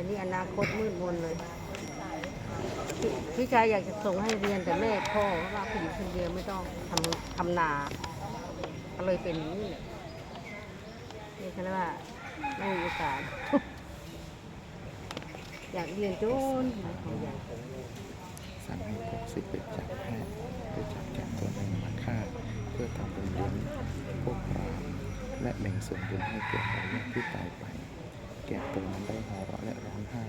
แต่นี่อนาคตมืดมนเลยพพี่ชายอยากจะส่งให้เรียนแต่แม่พ่อว่าผู้หญิงคนเดียวไม่ต้องทำทำนาก็เลยเป็นอย่างนี้แหละนี่คือว่าไม่มีโอกาสอยากเรียนจนอยากสั่งให้พวกสิบไปจับแพะไปจับแกะตัวหนึ่งมาฆ่าเพื่อทำบุญเลี้ยงพวกพราและแบ่งส่วนบุญให้แก่คนที่ตายไป แกะตัวนั้นได้หัวเราะและร้องไห้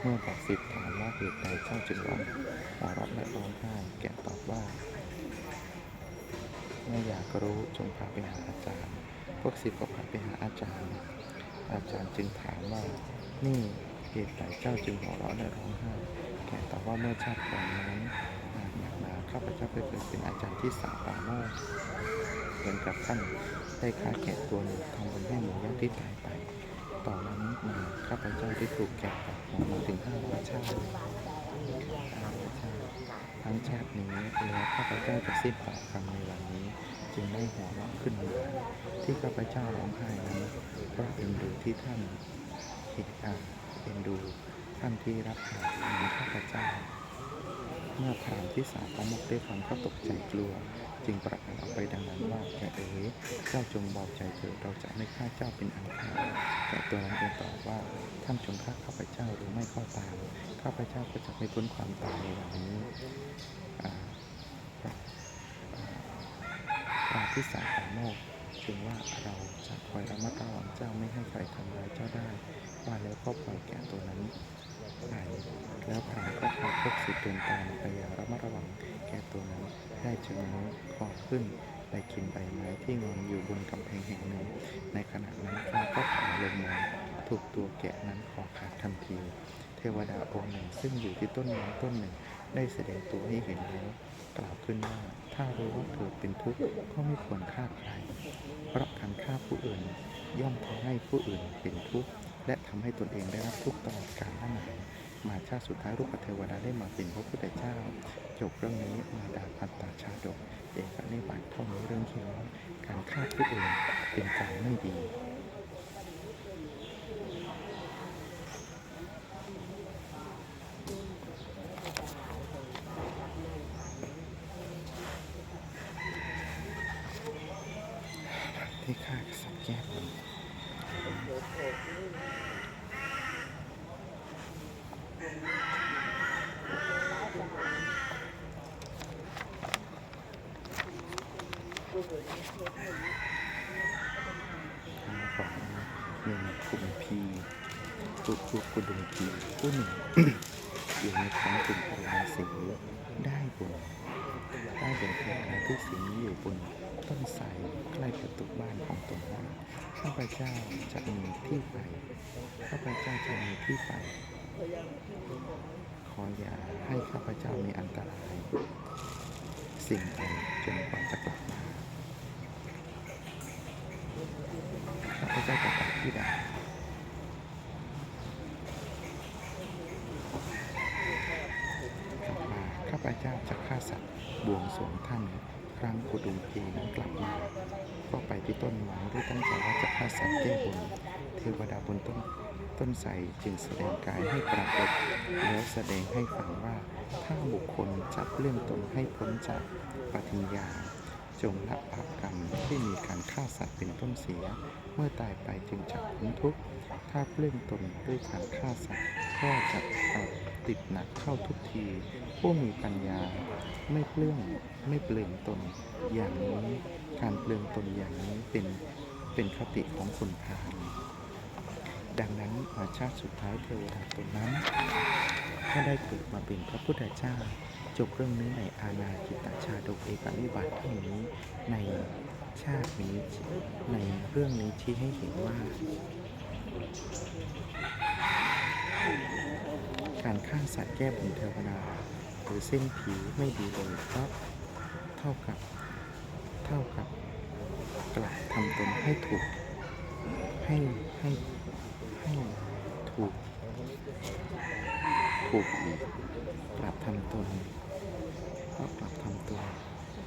เมื่อบอกสิบถามว่าเหตุใดเจ้าจึงร้องหัวเราะและร้องไห้ แกะตอบว่าไม่อยากรู้จงพาไปหาอาจารย์ พวกสิบก็พาไปหาอาจารย์ อาจารย์จึงถามว่า นี่เหตุใดเจ้าจึงหัวเราะและร้องไห้ แกตอบว่าเมื่อชาติก่อนนั้นนานนักหนาข้าพเจ้าเคยเป็นอาจารย์ที่สาปาโมกเหมือนกับท่านได้ฆ่าแกะตัวหนึ่งทำบุญให้หมูยักษ์ที่ตายไป ต่อนนั้นมาข้าพเจ้าได้ถูกแกะตัดหัวมาถึงห้าร้อยชาติห้าร้อยชาติทั้งชาตินี้แล้วข้าพเจ้าจะสิ้นปากคำในวันนี้ จึงได้หัวเราะขึ้นมาที่ข้าพเจ้าร้องไห้นั้นเพราะเอ็นดูที่ท่านเห็นอ่าเอ็นดูท่านที่รับผ่านเหมือนข้าพเจ้า เมื่อพรามที่สามพระมุกได้ฟังก็ตกใจกลัว จึงประกาศออกไปดังนั้นว่าแกเอ๋ยเจ้าจงเบาใจเถิดเราจะไม่ฆ่าเจ้าเป็นอันขาดแกตัวนั้นเองตอบว่าท่านจงฆ่าข้าพเจ้าหรือไม่ก็ตามข้าพเจ้าก็จะไม่พ้นความตายในวันนี้อ่าอ่าพรที่สามพระโมกจึงว่าเราจะคอยระมัดระวังเจ้าไม่ให้ใครทำร้ายเจ้าได้ ว่าแล้วก็ปล่อยแกตัวนั้นไปแล้วพรามก็พาพวกสิทธิ์เดินตามไปอย่างระมัดระวังแก่ตัวนั้น ได้จึงน้คอขึ้นไปกินใบไม้ที่งอนอยู่บนกำแพงแห่งหนึ่ง ในขณะนั้นฟ้าก็ผ่าลงมาถูกตัวแกะนั้นคอขาดทันที เทวดาองค์หนึ่งซึ่งอยู่ที่ต้นไม้ต้นหนึ่ง ได้แสดงตัวให้เห็นแล้วกล่าวขึ้นว่าถ้ารู้ว่าเธอเป็นทุกข์ก็ไม่ควรฆ่าใคร เพราะการฆ่าผู้อื่น ย่อมทำให้ผู้อื่นเป็นทุกข์และทำให้ตนเองได้รับทุกข์ตลอดกาลนั่นเองมาชาติสุดท้ายรูปเทวดาได้มาเป็นพระพุทธเจ้า จบเรื่องนี้มาดาพันตาชาดกเอกนิบาตเท่านี้เรื่องเขียนว่าการฆ่าผู้อื่นเป็นการไม่ดีที่ฆ่ากษัตริย์แก้บ นของหนึ่งคุมพีตุกตุกุดุมพีผู้หนึ่งอยู่ในท้องกลุ่มพราศีได้บนได้บนเทวดาทุกสิ่งนี้อยู่บนต้นไทรใกล้ประตูบ้านของตนว่าข้าพเจ้าจะมีที่ไปข้าพเจ้าจะมีที่ไปขออย่าให้ข้าพเจ้ามีอันตราย สิ่งใดจนกว่าจะกลับมาข้าพเจ้าจะกลับที่ใดกลับมาข้าพเจ้าจะฆ่าสัตว์ บวงสรวงท่านครั้งกุดุมพีนั้นกลับมา ก็ไปที่ต้นหมองด้วยตั้งใจว่าจะฆ่าสัตว์แก้บนเทวดาบนต้นต้นไทรจึงแสดงกายให้ปรากฏแล้วแสดงให้ฟังว่าถ้าบุคคลจับเรื่องตนให้พ้นจากปฏิญญา จงละบาปกรรมที่มีการฆ่าสัตว์เป็นต้นเสีย เมื่อตายไปจึงจะพ้นทุกข์ ถ้าเปลื้องตนด้วยการฆ่าสัตว์ก็จะตัดติดหนักเข้าทุกที ผู้มีปัญญาไม่เปลื้องไม่เปลืองตนอย่างนี้การเปลืองตนอย่างนี้เป็นเป็นคติของคนพาลดังนั้นมาชาติสุดท้ายเทวดาตนนั้นก็ได้เกิดมาเป็นพระพุทธเจ้า จบเรื่องนี้ในอาณาจิตตชาดกเอกนิบาตเท่านี้ในชาตินี้ในเรื่องนี้ชี้ให้เห็นว่า การฆ่าสัตว์แก้บนเทวดาหรือเส้นผิวไม่ดีเลยเพราะเท่ากับเท่ากับกลับทำตนให้ถูกให้ให้ให้ถูกถูกอีกกลับทำตนก็กลับทำตน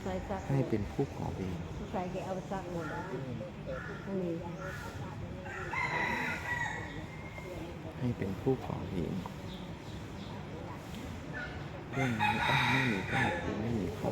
ใส่ซักให้เป็นผู้ก่อเวรใส่แกเอาซักหมดไม่มี ให้เป็นผู้ก่อเหตุเรื่องนี้ต้องไม่มีก็คือไม่มีข้อ